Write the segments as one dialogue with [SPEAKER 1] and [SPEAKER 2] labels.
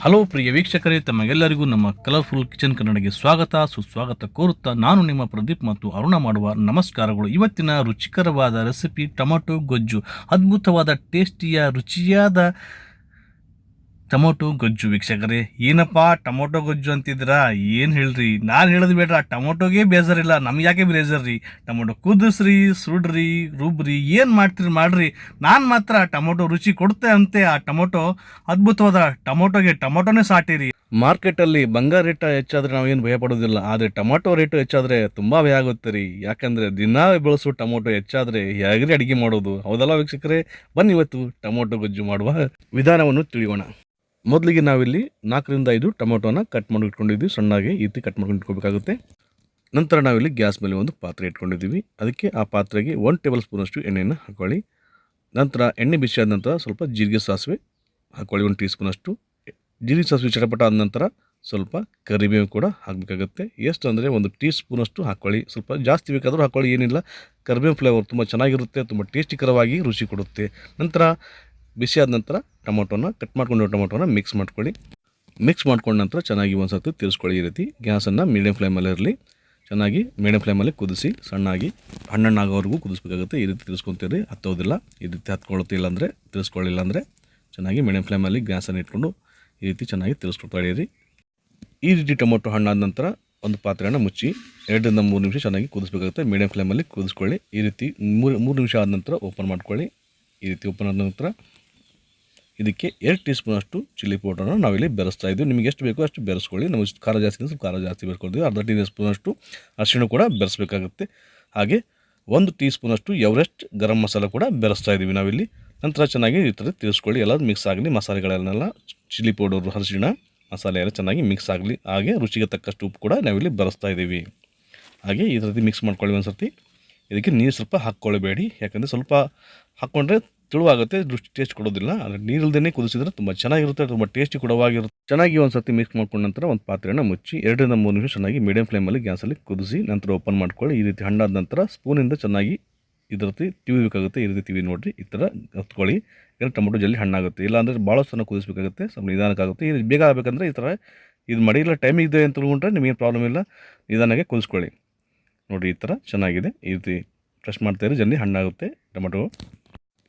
[SPEAKER 1] Hello ಪ್ರಿಯ ವೀಕ್ಷಕರೇ, ತಮಗೆಲ್ಲರಿಗೂ ನಮ್ಮ ಕಲರ್ಫುಲ್ ಕಿಚನ್ ಕನ್ನಡಗೆ ಸ್ವಾಗತ, ಸುಸ್ವಾಗತ ಕೋರುತ್ತಾ ನಾನು ನಿಮ್ಮ ಪ್ರದೀಪ್ ಮತ್ತು ಅರುಣ ಮಾಡುವ ನಮಸ್ಕಾರಗಳು. ಇವತ್ತಿನ ರುಚಿಕರವಾದ ರೆಸಿಪಿ ಟೊಮೆಟೊ ಗೊಜ್ಜು, ಅದ್ಭುತವಾದ, ಟೇಸ್ಟಿಯ, ರುಚಿಯಾದ ಟೊಮೊಟೊ ಗೊಜ್ಜು ವೀಕ್ಷಕರೇ. ಏನಪ್ಪಾ ಟೊಮೊಟೊ ಗೊಜ್ಜು ಅಂತಿದ್ರಾ ಏನು ಹೇಳ್ರಿ? ನಾನು ಹೇಳೋದು ಬೇಡ್ರ, ಟೊಮೊಟೊಗೆ ಬೇಜಾರಿಲ್ಲ, ನಮ್ಗೆ ಯಾಕೆ ಬೇಜಾರ್ರಿ? ಟೊಮೊಟೊ ಕುದಿಸ್ರಿ, ಸುಡ್ರಿ, ರುಬ್ರಿ, ಏನು ಮಾಡ್ತೀರಿ ಮಾಡ್ರಿ. ನಾನು ಮಾತ್ರ ಟೊಮೊಟೊ ರುಚಿ ಕೊಡುತ್ತೆ ಅಂತೆ, ಆ ಟೊಮೊಟೊ ಅದ್ಭುತವಾದ ಟೊಮೊಟೊಗೆ ಟೊಮೊಟೊನೇ ಸಾಟಿರಿ. ಮಾರ್ಕೆಟಲ್ಲಿ ಬಂಗಾರ ರೇಟ್ ಹೆಚ್ಚಾದ್ರೆ ನಾವೇನು ಭಯ ಪಡೋದಿಲ್ಲ, ಆದರೆ ಟೊಮೊಟೊ ರೇಟು ಹೆಚ್ಚಾದರೆ ತುಂಬ ಭಯ ಆಗುತ್ತೆ ರೀ. ಯಾಕಂದರೆ ದಿನ ಬೆಳೆಸೋ ಟೊಮೊಟೊ ಹೆಚ್ಚಾದರೆ ಹೇಗ್ರಿ ಅಡುಗೆ ಮಾಡೋದು? ಹೌದಲ್ಲ ವೀಕ್ಷಕರೇ? ಬನ್ನಿ ಇವತ್ತು ಟೊಮೊಟೊ ಗೊಜ್ಜು ಮಾಡುವ ವಿಧಾನವನ್ನು ತಿಳಿಯೋಣ. ಮೊದಲಿಗೆ ನಾವಿಲ್ಲಿ ನಾಲ್ಕರಿಂದ ಐದು ಟೊಮೊಟೊನ ಕಟ್ ಮಾಡಿ ಇಟ್ಕೊಂಡಿದ್ವಿ ಸಣ್ಣಗೆ ಈ ರೀತಿ ಕಟ್ ಮಾಡ್ಕೊಂಡು ಇಟ್ಕೋಬೇಕಾಗುತ್ತೆ ನಂತರ ನಾವಿಲ್ಲಿ ಗ್ಯಾಸ್ ಮೇಲೆ ಒಂದು ಪಾತ್ರೆ ಇಟ್ಕೊಂಡಿದ್ದೀವಿ. ಅದಕ್ಕೆ ಆ ಪಾತ್ರೆಗೆ ಒನ್ ಟೇಬಲ್ ಸ್ಪೂನಷ್ಟು ಎಣ್ಣೆಯನ್ನು ಹಾಕೊಳ್ಳಿ ನಂತರ ಎಣ್ಣೆ ಬಿಸಿ ಆದ ನಂತರ ಸ್ವಲ್ಪ ಜೀರಿಗೆ ಸಾಸಿವೆ ಹಾಕೊಳ್ಳಿ ಒಂದು ಟೀ ಸ್ಪೂನಷ್ಟು ಜೀರಿಗೆ ಸಾಸಿವೆ ಚಟಪಟ ಆದ ನಂತರ ಸ್ವಲ್ಪ ಕರಿಬೇವು ಕೂಡ ಹಾಕಬೇಕಾಗುತ್ತೆ. ಎಷ್ಟು ಅಂದರೆ ಒಂದು ಟೀ ಸ್ಪೂನಷ್ಟು ಹಾಕ್ಕೊಳ್ಳಿ. ಸ್ವಲ್ಪ ಜಾಸ್ತಿ ಬೇಕಾದರೂ ಹಾಕ್ಕೊಳ್ಳಿ, ಏನಿಲ್ಲ. ಕರಿಬೇವು ಫ್ಲೇವರ್ ತುಂಬ ಚೆನ್ನಾಗಿರುತ್ತೆ, ತುಂಬ ಟೇಸ್ಟಿಕರವಾಗಿ ರುಚಿ ಕೊಡುತ್ತೆ. ನಂತರ ಬಿಸಿ ಆದ ನಂತರ ಟೊಮೊಟೊನ ಕಟ್ ಮಾಡ್ಕೊಂಡು ಟೊಮೊಟೊನ ಮಿಕ್ಸ್ ಮಾಡ್ಕೊಳ್ಳಿ. ಮಿಕ್ಸ್ ಮಾಡ್ಕೊಂಡ ನಂತರ ಚೆನ್ನಾಗಿ ಒಂದು ಸರ್ತಿ ತಿರ್ಸ್ಕೊಳ್ಳಿ ಈ ರೀತಿ. ಗ್ಯಾಸನ್ನು ಮೀಡಿಯಮ್ ಫ್ಲೇಮಲ್ಲಿ ಇರಲಿ. ಚೆನ್ನಾಗಿ ಮೀಡಿಯಂ ಫ್ಲೇಮಲ್ಲಿ ಕುದಿಸಿ ಸಣ್ಣಾಗಿ ಹಣ್ಣಣ್ಣಾಗೋವರೆಗೂ ಕುದಿಸ್ಬೇಕಾಗುತ್ತೆ. ಈ ರೀತಿ ತಿರ್ಸ್ಕೊತೀರಿ, ಹತ್ತೋದಿಲ್ಲ. ಈ ರೀತಿ ಹತ್ಕೊಳ್ತಿಲ್ಲ ಅಂದರೆ ತಿಳಿಸ್ಕೊಳ್ಳಿಲ್ಲ ಅಂದರೆ ಚೆನ್ನಾಗಿ ಮೀಡಿಯಂ ಫ್ಲೇಮಲ್ಲಿ ಗ್ಯಾಸನ್ನು ಇಟ್ಕೊಂಡು ಈ ರೀತಿ ಚೆನ್ನಾಗಿ ತಿರ್ಸ್ಕೊಳ್ತಾ ಇರಿ. ಈ ರೀತಿ ಟೊಮೊಟೊ ಹಣ್ಣಾದ ನಂತರ ಒಂದು ಪಾತ್ರೆಯನ್ನು ಮುಚ್ಚಿ ಎರಡರಿಂದ ಮೂರು ನಿಮಿಷ ಚೆನ್ನಾಗಿ ಕುದಿಸ್ಬೇಕಾಗುತ್ತೆ. ಮೀಡಿಯಂ ಫ್ಲೇಮಲ್ಲಿ ಕುದಿಸ್ಕೊಳ್ಳಿ. ಈ ರೀತಿ ಮೂರು ಮೂರು ನಿಮಿಷ ಆದ ನಂತರ ಓಪನ್ ಮಾಡ್ಕೊಳ್ಳಿ. ಈ ರೀತಿ ಓಪನ್ ಆದ ನಂತರ ಇದಕ್ಕೆ ಎರಡು ಟೀ ಸ್ಪೂನಷ್ಟು ಚಿಲ್ಲಿ ಪೌಡರನ್ನು ನಾವಿಲ್ಲಿ ಬೆರೆಸ್ತಾ ಇದ್ದೀವಿ. ನಿಮಗೆ ಎಷ್ಟು ಬೇಕೋ ಅಷ್ಟು ಬೆರೆಸ್ಕೊಳ್ಳಿ. ನಮಗೆ ಖಾರ ಜಾಸ್ತಿ ಸ್ವಲ್ಪ ಖಾರ ಜಾಸ್ತಿ ಬೆರೆಸ್ಕೊಳ್ತೀವಿ ಅರ್ಧ ಟೀ ಸ್ಪೂನಷ್ಟು ಅರಿಶಿಣ ಕೂಡ ಬೆರೆಸಬೇಕಾಗುತ್ತೆ. ಹಾಗೆ ಒಂದು ಟೀ ಸ್ಪೂನಷ್ಟು ಎವರೆಸ್ಟ್ ಗರಂ ಮಸಾಲೆ ಕೂಡ ಬೆರೆಸ್ತಾ ಇದ್ದೀವಿ ನಾವಿಲ್ಲಿ. ನಂತರ ಚೆನ್ನಾಗಿ ಈ ಥರ ತಿರ್ಸ್ಕೊಳ್ಳಿ. ಎಲ್ಲ ಮಿಕ್ಸ್ ಆಗಲಿ, ಮಸಾಲೆಗಳನ್ನೆಲ್ಲ ಚಿಲ್ಲಿ ಪೌಡರು, ಅರಿಶಿಣ ಮಸಾಲೆ ಎಲ್ಲ ಚೆನ್ನಾಗಿ ಮಿಕ್ಸ್ ಆಗಲಿ. ಹಾಗೆ ರುಚಿಗೆ ತಕ್ಕಷ್ಟು ಉಪ್ಪು ಕೂಡ ನಾವಿಲ್ಲಿ ಬೆರೆಸ್ತಾ ಇದ್ದೀವಿ. ಹಾಗೆ ಈ ರೀತಿ ಮಿಕ್ಸ್ ಮಾಡ್ಕೊಳ್ಳಿ ಒಂದು ಸರ್ತಿ ಇದಕ್ಕೆ ನೀರು ಸ್ವಲ್ಪ ಹಾಕ್ಕೊಳ್ಳಬೇಡಿ ಯಾಕಂದರೆ ಸ್ವಲ್ಪ ಹಾಕ್ಕೊಂಡ್ರೆ ತಿಳುವಾಗುತ್ತೆ, ದೃಷ್ಟಿ ಟೇಸ್ಟ್ ಕೊಡೋದಿಲ್ಲ. ಆದರೆ ನೀರಿಲ್ದೇ ಕುದಿಸಿದ್ರೆ ತುಂಬ ಚೆನ್ನಾಗಿರುತ್ತೆ, ತುಂಬ ಟೇಸ್ಟಿ ಕೊಡವಾಗಿರುತ್ತೆ ಚೆನ್ನಾಗಿ ಒಂದು ಸರ್ತಿ ಮಿಕ್ಸ್ ಮಾಡ್ಕೊಂಡ ನಂತರ ಒಂದು ಪಾತ್ರೆನ ಮುಚ್ಚಿ ಎರಡರಿಂದ ಮೂರು ನಿಮಿಷ ಚೆನ್ನಾಗಿ ಮೀಡಿಯಂ ಫ್ಲೇಮಲ್ಲಿ ಗ್ಯಾಸಲ್ಲಿ ಕುದಿಸಿ ನಂತರ ಓಪನ್ ಮಾಡ್ಕೊಳ್ಳಿ. ಈ ರೀತಿ ಹಣ್ಣಾದ ನಂತರ ಸ್ಪೂನಿಂದ ಚೆನ್ನಾಗಿ ಇದ್ರ ರೀತಿ ತಿವಿಬೇಕಾಗುತ್ತೆ ಈ ರೀತಿ ತಿವಿ ನೋಡಿರಿ, ಈ ಥರ ಹತ್ಕೊಳ್ಳಿ. ಯಾಕಂದರೆ ಟೊಮೊಟೊ ಜಲ್ಲಿ ಹಣ್ಣಾಗುತ್ತೆ. ಇಲ್ಲಾಂದರೆ ಭಾಳ ಸಣ್ಣ ಕುದಿಸ್ಬೇಕಾಗುತ್ತೆ, ಸ್ವಲ್ಪ ನಿಧಾನಕ್ಕಾಗುತ್ತೆ ಇದು ಬೇಗ ಆಗಬೇಕಂದ್ರೆ ಈ ಥರ ಇದು ಮಾಡಿ, ಇಲ್ಲ ಟೈಮ್ ಇದೆ ಅಂತ ತಿಳ್ಕೊಂಡ್ರೆ ನಿಮಗೆ ಪ್ರಾಬ್ಲಮ್ ಇಲ್ಲ. ನಿಧಾನಕ್ಕೆ ಕುದಿಸ್ಕೊಳ್ಳಿ. ನೋಡಿರಿ, ಈ ಥರ ಚೆನ್ನಾಗಿದೆ. ಈ ರೀತಿ ಫ್ರೆಶ್ ಮಾಡ್ತಾಯಿರಿ ಜಲ್ಲಿ ಹಣ್ಣಾಗುತ್ತೆ ಟೊಮೊಟೊ.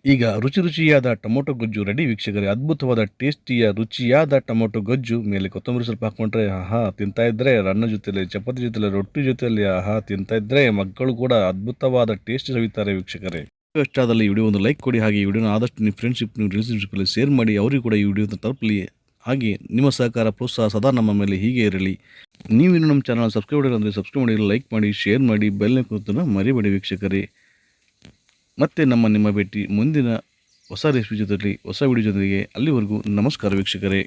[SPEAKER 1] ಈಗ ರುಚಿ ರುಚಿಯಾದ ಟೊಮೊಟೊ ಗೊಜ್ಜು ರೆಡಿ ವೀಕ್ಷಕರೇ, ಅದ್ಭುತವಾದ ಟೇಸ್ಟಿಯ ರುಚಿಯಾದ ಟೊಮೊಟೊ ಗೊಜ್ಜು. ಮೇಲೆ ಕೊತ್ತಂಬರಿ ಸ್ವಲ್ಪ ಹಾಕ್ಕೊಂಡ್ರೆ ಆಹಾ, ತಿಂತಾ ಇದ್ದರೆ ರನ್ನ ಜೊತೆಯಲ್ಲಿ ಚಪಾತಿ ಜೊತೆಯಲ್ಲಿ ರೊಟ್ಟಿ ಜೊತೆಯಲ್ಲಿ ಆಹಾ, ತಿಂತಾ ಇದ್ದರೆ ಮಕ್ಕಳು ಕೂಡ ಅದ್ಭುತವಾದ ಟೇಸ್ಟ್ ಸವಿತಾರೆ ವೀಕ್ಷಕರೇ. ಇಷ್ಟಾದಲ್ಲಿ ವಿಡಿಯೋ ಒಂದು ಲೈಕ್ ಕೊಡಿ, ಹಾಗೆ ಈ ವಿಡಿಯೋನ ಆದಷ್ಟು ನಿಮ್ಮ ಫ್ರೆಂಡ್ಶಿಪ್ ನೀವು ರಿಲೇಷನ್ಶಿಪ್ಪಲ್ಲಿ ಶೇರ್ ಮಾಡಿ, ಅವರಿಗೂ ಕೂಡ ಈ ವಿಡಿಯೋನ ತಲುಪಲಿ. ಹಾಗೆ ನಿಮ್ಮ ಸಹಕಾರ, ಪ್ರೋತ್ಸಾಹ ಸದಾ ನಮ್ಮ ಮೇಲೆ ಹೀಗೆ ಇರಲಿ. ನೀವು ನೀವಿನ್ನು ನಮ್ಮ ಚಾನಲ್ ಸಬ್ಸ್ಕ್ರೈಬ್ ಮಾಡಿಲ್ಲ ಅಂದರೆ ಸಬ್ಸ್ಕ್ರೈಬ್ ಮಾಡಿ ಲೈಕ್ ಮಾಡಿ ಶೇರ್ ಮಾಡಿ ಬೆಲ್ ಕೂತನ್ನು ಮರಿಬೇಡಿ ವೀಕ್ಷಕರೇ. ಮತ್ತೆ ನಮ್ಮ ನಿಮ್ಮ ಭೇಟಿ ಮುಂದಿನ ಹೊಸ ರೆಸಿಪಿ ಜೊತೆಯಲ್ಲಿ ಹೊಸ ವಿಡಿಯೋ ಜೊತೆಗೆ ಅಲ್ಲಿವರೆಗೂ ನಮಸ್ಕಾರ ವೀಕ್ಷಕರೇ.